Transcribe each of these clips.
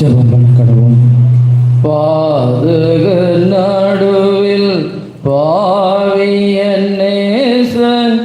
ஜெபம் பண்ண கடவும் பாதக நடுவில் பாவியன் நேசன்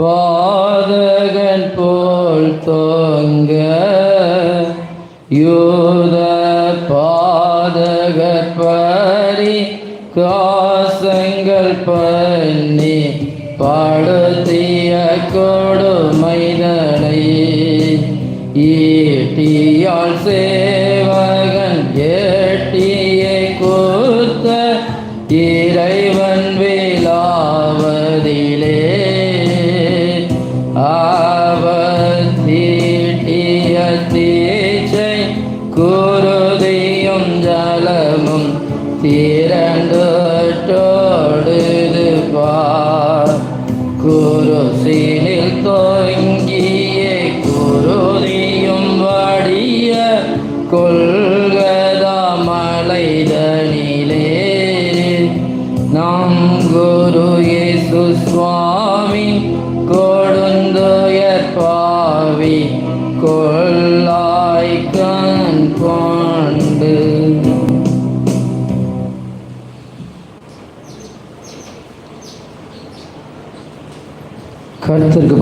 பாதகன் போல் தொங்க. யூத பாதகர் பரி காசங்கள் பண்ணி படுத்திய கொடுமைதனை. ஈட்டியால் சேவகன் ஏ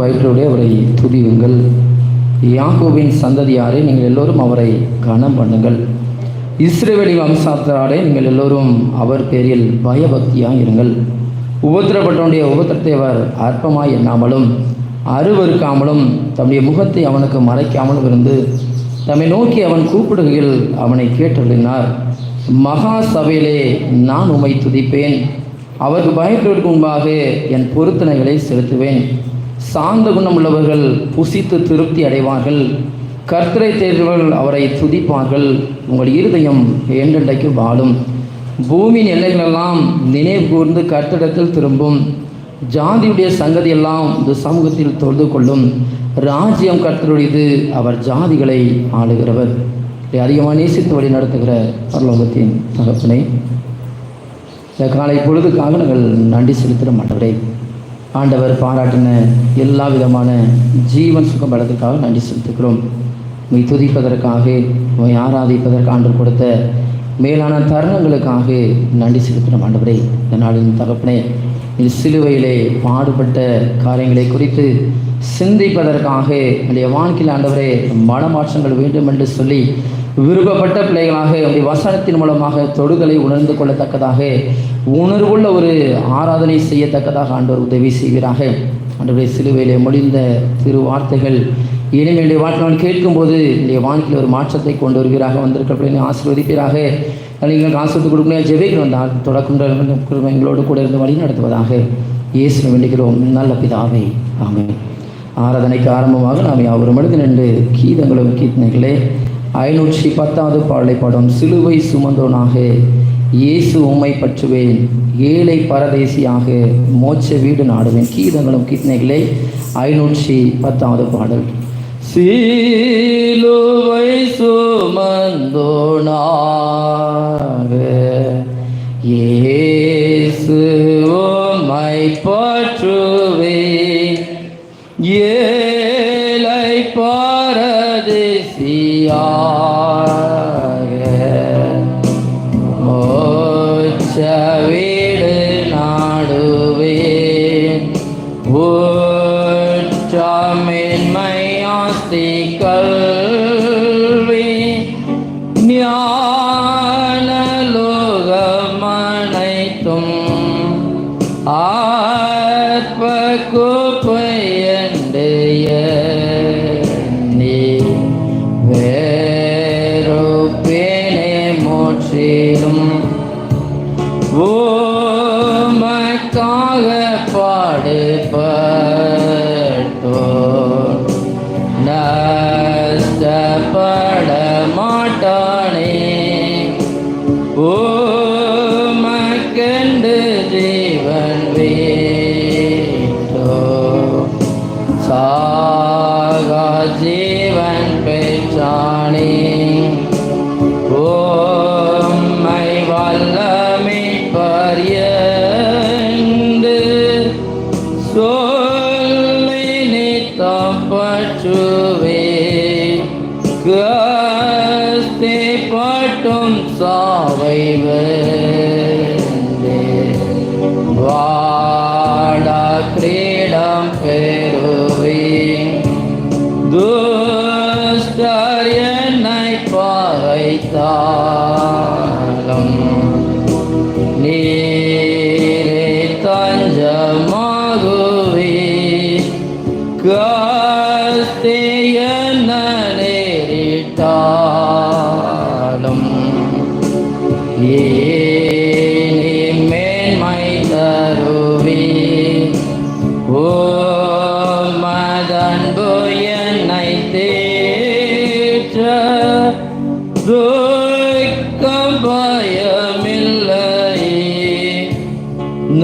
கருத்திற்கு அவரை துதியுங்கள். யாக்கோபின் சந்ததியாரே நீங்கள் எல்லோரும் அவரை கனம் பண்ணுங்கள். இஸ்ரேவெளி வம்சாத்தாரே நீங்கள் எல்லோரும் அவர் பேரில் பயபக்தியாக இருங்கள். உபத்திரப்பட்டவனுடைய உபத்திரத்தை அவர் அற்பமாய் எண்ணாமலும் அருவறுக்காமலும் தம்முடைய முகத்தை அவனுக்கு மறைக்காமலும் இருந்து தம்மை நோக்கி அவன் கூப்பிடுகையில் அவனை கேட்டருளினார். மகா சபையிலே நான் உம்மை துதிப்பேன். அவருக்கு பயப்படுவதற்கு முன்பாக என் பொருத்தனைகளை செலுத்துவேன். சாந்த குணமுள்ளவர்கள் புசித்து திருப்தி அடைவார்கள். கர்த்தரை தேர்வர்கள் அவரை துதிப்பார்கள். உங்கள் இருதயம் என்றென்றைக்கு வாழும். பூமியின் எல்லைகளெல்லாம் நினைவு கூர்ந்து கர்த்தடத்தில் திரும்பும். ஜாதியுடைய சங்கதியெல்லாம் இந்த சமூகத்தில் தொழுது கொள்ளும். ராஜ்யம் கர்த்தருடையது. அவர் ஜாதிகளை ஆளுகிறவர். இதை அதிகமாக நேசித்து வழி நடத்துகிற பரலோகத்தின் தகப்பனை இந்த காலை பொழுதுக்காக நாங்கள் நன்றி செலுத்திட மாட்டவரே ஆண்டவர் பாராட்டின எல்லா விதமான ஜீவன் சுகம் நன்றி செலுத்துகிறோம். உண்மை துதிப்பதற்காக உண்மை ஆராதிப்பதற்கு ஆண்டு கொடுத்த மேலான தருணங்களுக்காக நன்றி செலுத்துகிறோம் ஆண்டவரே. இந்த நாளின் தகப்பனே இந்த சிலுவையிலே பாடுபட்ட காரியங்களை குறித்து சிந்திப்பதற்காக என்னுடைய வாழ்க்கையில் ஆண்டவரே மனமாற்றங்கள் வேண்டும் என்று சொல்லி விருப்பப்பட்ட பிள்ளைகளாக உடைய வசனத்தின் மூலமாக தொடுதலை உணர்ந்து கொள்ளத்தக்கதாக உணர்வுள்ள ஒரு ஆராதனை செய்யத்தக்கதாக ஆண்டவர் உதவி செய்வீராக ஆண்டவரை சிலுவையிலே முடிந்த திரு வார்த்தைகள் இனிமேல் நான் கேட்கும்போது என்னுடைய வாழ்க்கையில் ஒரு மாற்றத்தை கொண்டு வருவீராக வந்திருக்கிற பிள்ளைகளை ஆசீர்வதிப்பீராக. நீங்கள் காசு கொடுக்கணும் ஜெபிக்கிறோம் வந்தால் தொடக்கம் எங்களோடு கூட இருந்து வழி நடத்துவதாக இயேசு வேண்டுகிறோம். நல்ல பிதாவே ஆமை ஆராதனைக்கு ஆரம்பமாக நாம் யாவரும் மனித நின்று கீதங்களும் கீர்த்தனைகளே ஐநூற்றி பத்தாவது பாடலை பாடும் சிலுவை சுமந்தோனாக இயேசு உம்மை பற்றுவேன். ஏழை பரதேசியாக மோட்ச வீடு நாடுவேன். கீதங்களும் கீர்த்தனைகளே ஐநூற்றி பத்தாவது பாடல். சிலுவை சுமந்தோனாக இயேசு உம்மை பற்றுவேன். ஏழை பாரதேசியாக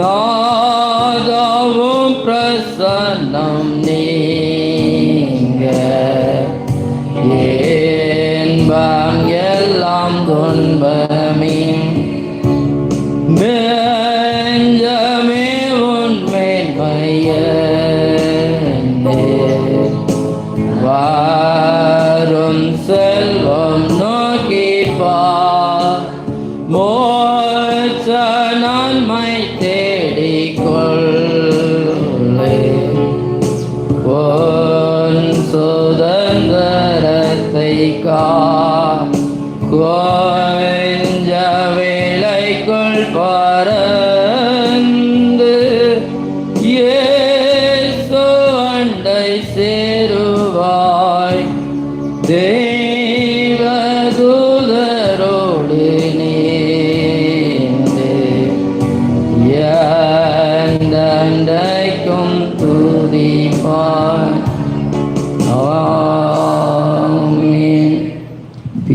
Radha Om Prasannam Nidhi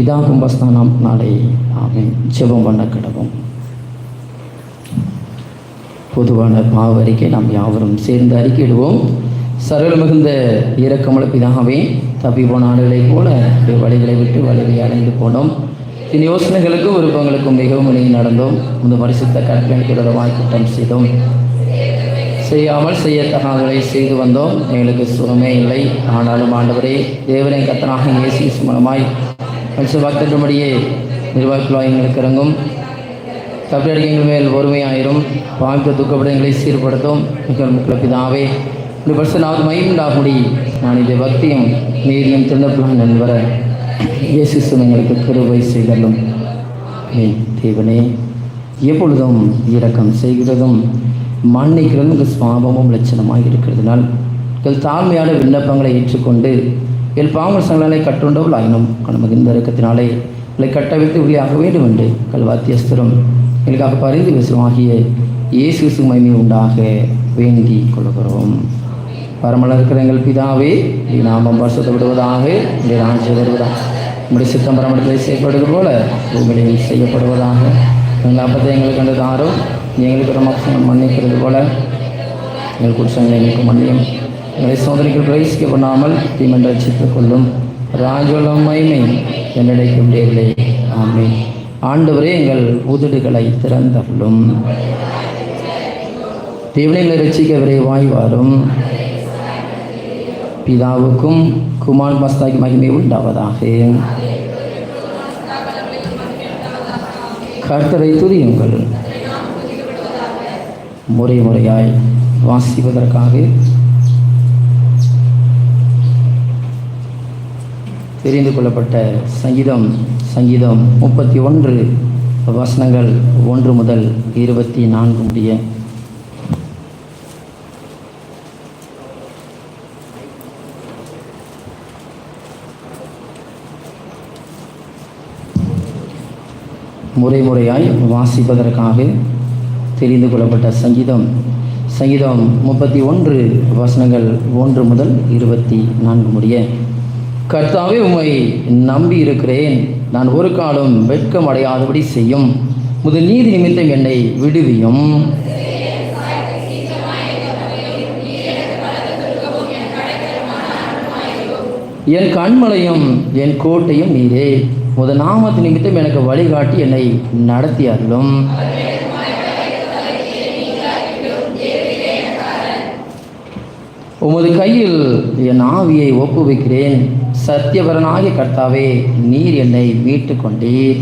பிதா கும்பஸ்தானம் நாளை ஆமை ஜெபம் பண்ண கிடவும் பொதுவான பாவரிக்கை நாம் யாவரும் சேர்ந்து அறிக்கையிடுவோம் சரல் மிகுந்த இரக்கமுள்ள பிதாகவே தப்பி போன ஆடுகளைப் போல வழிகளை விட்டு வழிகளை அடைந்து போனோம் இந்த யோசனைகளுக்கும் விருப்பங்களுக்கும் மிகவும் இணங்கி நடந்தோம் இந்த பரிசுத்த கற்பனைக்கிறதமாய் குற்றம் செய்தோம் செய்யாமல் செய்யத்தகாதவை செய்து வந்தோம் எங்களுக்கு சுகமே இல்லை ஆனாலும் ஆண்டவரே தேவனை கத்தனாக இயேசு சுமணமாய் மனுஷ பக்தர்களுடைய நிர்வாகிகளாய் எங்களுக்கு இறங்கும். தப்பியடிகள் மேல் ஒருமையாயிரும். வாழ்க்கை துக்கப்படங்களை சீர்படுத்தும். மிக முக்கிய பிதாவே இந்த பரிசுனாவது மையுண்டாகுடி நான் இந்த பக்தியும் நீதியும் திருந்தப்புலான் என்பர இயேசு எங்களுக்கு கிருபை செய்தலும் தேவனே எப்பொழுதும் இரக்கம் செய்கிறதும் மன்னிக்கிறதும் உங்கள் சுவாபமும் லட்சணமாக இருக்கிறதுனால் எங்கள் தாழ்மையான விண்ணப்பங்களை ஏற்றுக்கொண்டு எல் பாவங்கள் சங்கங்களை கட்டுண்டவள் ஆயினும் நமக்கு இந்த இறக்கத்தினாலே எங்களை கட்டவிழ்த்து வெளியாக வேண்டும் என்று கல்வாத்தியஸ்தரும் எங்களுக்காக பரிந்து விசுவாகிய இயேசு சுமைமை உண்டாக வேண்டி கொள்கிறோம். பரமல இருக்கிற எங்கள் பிதாவே நாமம் பரிசுத்த விடுவதாக இந்த ராஜ்யம் வருவதாக நம்முடைய சித்தம் பரமடத்தில் செய்யப்படுவது போல பூமியில் செய்யப்படுவதாக. எங்கள் அப்பத்தை எங்களுக்கு கண்டு தாரோ எங்களுக்கு ஒரு மக்கள் மன்னிக்கிறது போல. எங்கள் குற்றங்களை எங்களுக்கு மன்னியும். சோதனைக்கு பிரவேசிக்க பண்ணாமல் தீமன் ரசித்துக் கொள்ளும் ராஜோலம் மைமை என்னடைக்கும் ஆமை ஆமே ஆண்டவரே எங்கள் உதடுகளை திறந்தள்ளும் தேவனைகளை ரசிக்க விரைவாய் வரும். பிதாவுக்கும் குமார் மஸ்தாகி மகிமை உண்டாவதாக. கர்த்தரை துதியுங்கள். முறை முறையாய் வாசிப்பதற்காக தெரிந்து கொள்ளப்பட்ட சங்கீதம் சங்கீதம் முப்பத்தி ஒன்று வசனங்கள் ஒன்று முதல் இருபத்தி நான்கு முடிய. முறை முறையாய் வாசிப்பதற்காக தெரிந்து கொள்ளப்பட்ட சங்கீதம் சங்கீதம் முப்பத்தி ஒன்று வசனங்கள் ஒன்று முதல் இருபத்தி நான்கு முடிய. கர்த்தாவே உம்மை நம்பி இருக்கிறேன். நான் ஒரு காலம் வெட்கம் அடையாதபடி செய்யும். முது நீதி நிமித்தம் என்னை விடுவியும். என் கண்மலையும் என் கோட்டையும் நீரே. முத நாமத்து நிமித்தம் எனக்கு வழிகாட்டி என்னை நடத்தி அருளும். உமது கையில் என் ஆவியை ஒப்புவிக்கிறேன். சத்தியவரனாகிய கர்த்தாவே நீர் என்னை மீட்டு கொண்டீர்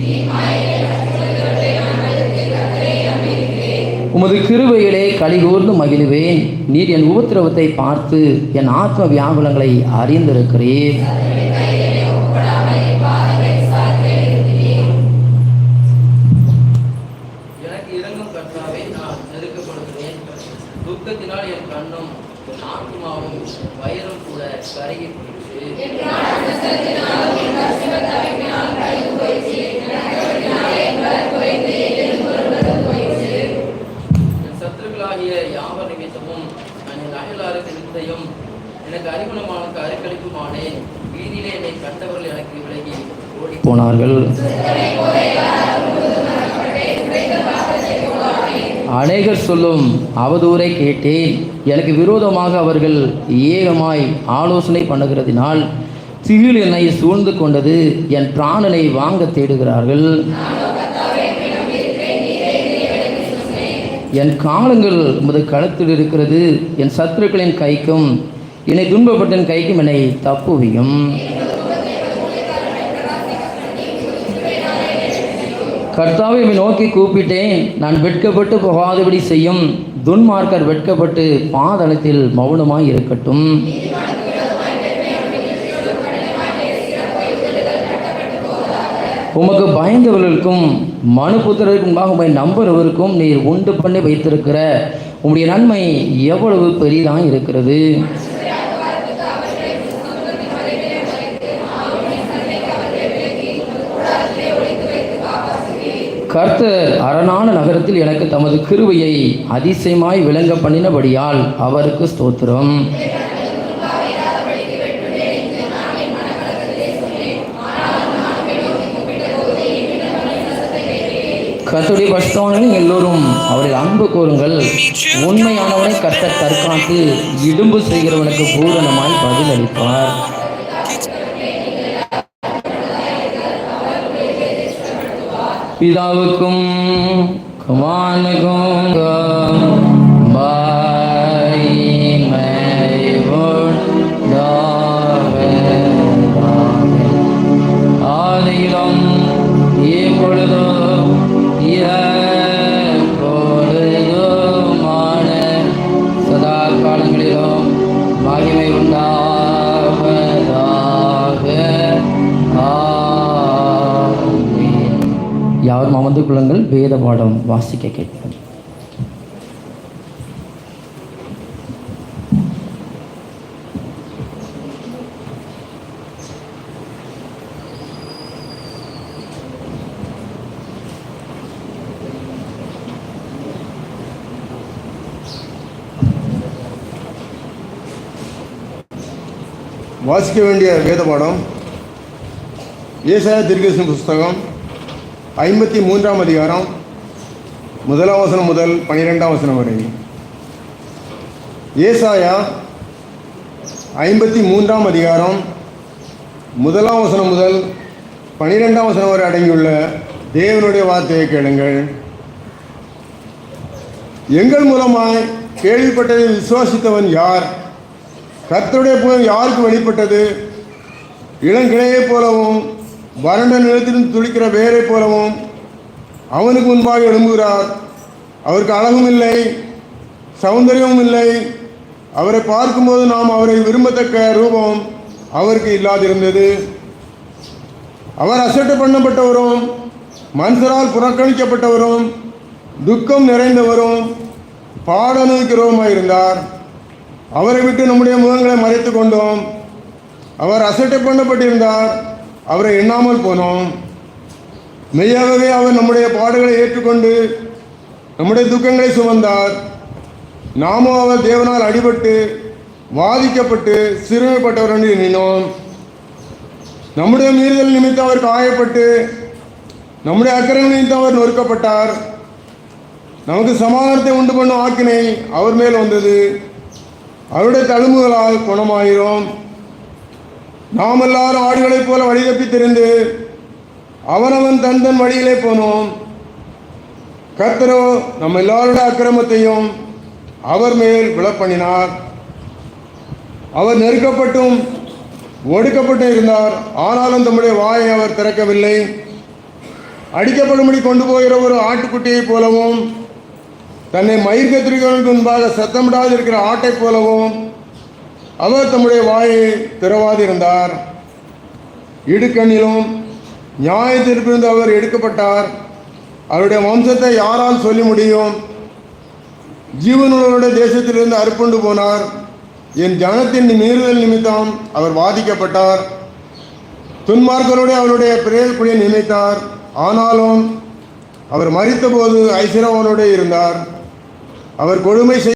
உமது கிருவையிலே கலிகூர்ந்து மகிழுவேன். நீர் என் உபத்திரவத்தை பார்த்து என் ஆத்ம வியாகுலங்களை அறிந்திருக்கிறேன் எனக்கு அறிமுகமான கருக்களிப்புமானேன் வீதியிலே என்னை கண்டவர்கள் எனக்கு விலகி ஓடி போனார்கள். அநேகர் சொல்லும் அவதூரை கேட்டேன். எனக்கு விரோதமாக அவர்கள் ஏகமாய் ஆலோசனை பண்ணுகிறதினால் திகில் என்னை சூழ்ந்து கொண்டது. என் பிராணனை வாங்க தேடுகிறார்கள். என் காலங்கள் உமது களத்தில் இருக்கிறது. என் சத்துருக்களின் கைக்கும் என்னை துன்பப்பட்டின் கைக்கும் என்னை தப்புவியும். கர்த்தாவை உம்மை நோக்கி கூப்பிட்டேன். நான் வெட்கப்பட்டு போகாதபடி செய்யும். துன்மார்க்கர் வெட்கப்பட்டு பாதளத்தில் மௌனமாய் இருக்கட்டும். உமக்கு பயந்தவர்களுக்கும் மனுபுத்திரருக்கு முன்பாக உம்மை நம்புறவருக்கும் நீர் உண்டு பண்ணி வைத்திருக்கிற. உம்முடைய நன்மை எவ்வளவு பெரியதாக இருக்கிறது. கர்த்தர் அரணான நகரத்தில் எனக்கு தமது கிருவையை அதிசயமாய் விளங்க பண்ணினபடியால் அவருக்கு ஸ்தோத்திரம். கர்த்தருடைய பஸ்தவனில் எல்லோரும் அவரை அன்பு கூறுங்கள் உண்மையானவனை கர்த்தர் தற்காத்து இடும்பு செய்கிறவனுக்கு பூரணமாய் பதிலளிப்பார். அளிப்பார் பிதாவுக்கும் வாசிக்க வேண்டிய வேத பாடம் ஏசாயா திருக்கேசன் புஸ்தகம் ஐம்பத்தி மூன்றாம் அதிகாரம் முதலாம் வசனம் முதல் பனிரெண்டாம் வசனம் வரை. ஏசாயா ஐம்பத்தி மூன்றாம் அதிகாரம் முதலாம் வசனம் முதல் பனிரெண்டாம் வசனம் வரை அடங்கியுள்ள தேவனுடைய வார்த்தையை கேளுங்கள். எங்கள் மூலமாய் கேள்விப்பட்டதை விசுவாசித்தவன் யார்? கர்த்தருடைய புகழ் யாருக்கு வெளிப்பட்டது? இளங்கிளையை போலவும் வறண்ட நிலத்திலும் துளிக்கிற வேரை போலவும் அவனுக்கு முன்பாக எழும்புகிறார். அவருக்கு அழகும் இல்லை சௌந்தரியமும் இல்லை. அவரை பார்க்கும்போது நாம் அவரை விரும்பத்தக்க ரூபம் அவருக்கு இல்லாதிருந்தது. அவர் அசட்டு பண்ணப்பட்டவரும் மனுஷரால் புறக்கணிக்கப்பட்டவரும் துக்கம் நிறைந்தவரும் பாடனுக்கிறவருமாயிருந்தார் இருந்தார் அவரை விட்டு நம்முடைய முகங்களை மறைத்து கொண்டோம். அவர் அசட்டை பண்ணப்பட்டிருந்தார். அவரை எண்ணாமல் போனோம். மெய்யாகவே அவர் நம்முடைய பாடுகளை ஏற்றுக்கொண்டு நம்முடைய துக்கங்களை சுமந்தார். நாமும் அவர் தேவனால் அடிபட்டு வாதிக்கப்பட்டு சிறுமைப்பட்டவர் என்று எண்ணினோம். நம்முடைய மீறுதல் நிமித்தம் அவர் காயப்பட்டு நம்முடைய அக்கறை நிமித்தம் அவர் நொறுக்கப்பட்டார். நமக்கு சமாதானத்தை உண்டு பண்ணும் ஆக்கினை அவர் மேல் வந்தது. அவருடைய தழும்புகளால் குணமாயிரும். நாம் எல்லாரும் ஆடுகளைப் போல வழிதப்பி திரிந்து அவனவன் தன் தன் வழியிலே போனோம். கர்த்தரோ நம்ம எல்லாருடைய அக்கிரமத்தையும் அவர் மேல் விழப்பண்ணினார். அவர் நெருக்கப்பட்டும் ஒடுக்கப்பட்டும் இருந்தார். ஆனாலும் தம்முடைய வாயை அவர் திறக்கவில்லை. அடிக்கப்படும்படி கொண்டு போகிற ஒரு ஆட்டுக்குட்டியைப் போலவும் தன்னை மயிர்கத்திரிகளுக்கு முன்பாக சத்தமிடாது இருக்கிற ஆட்டை போலவும் அவர் தம்முடைய வாயை திறவாதிருந்தார். இடுக்கண்ணிலும் நியாய தீர்ப்பிலிருந்து அவர் எடுக்கப்பட்டார். அவருடைய வம்சத்தை யாரால் சொல்லி முடியும்? ஜீவனுடைய தேசத்திலிருந்து அறுப்புண்டு போனார். என் ஜனத்தின் மீறுதல் நிமித்தம் அவர் வாதிக்கப்பட்டார். துன்மார்க்கரோடு அவருடைய பிரேயக்குடியை நினைத்தார் ஆனாலும் அவர் மறித்தபோது ஐஸ்வரவனோடு இருந்தார். அவர் கொடுமை செய்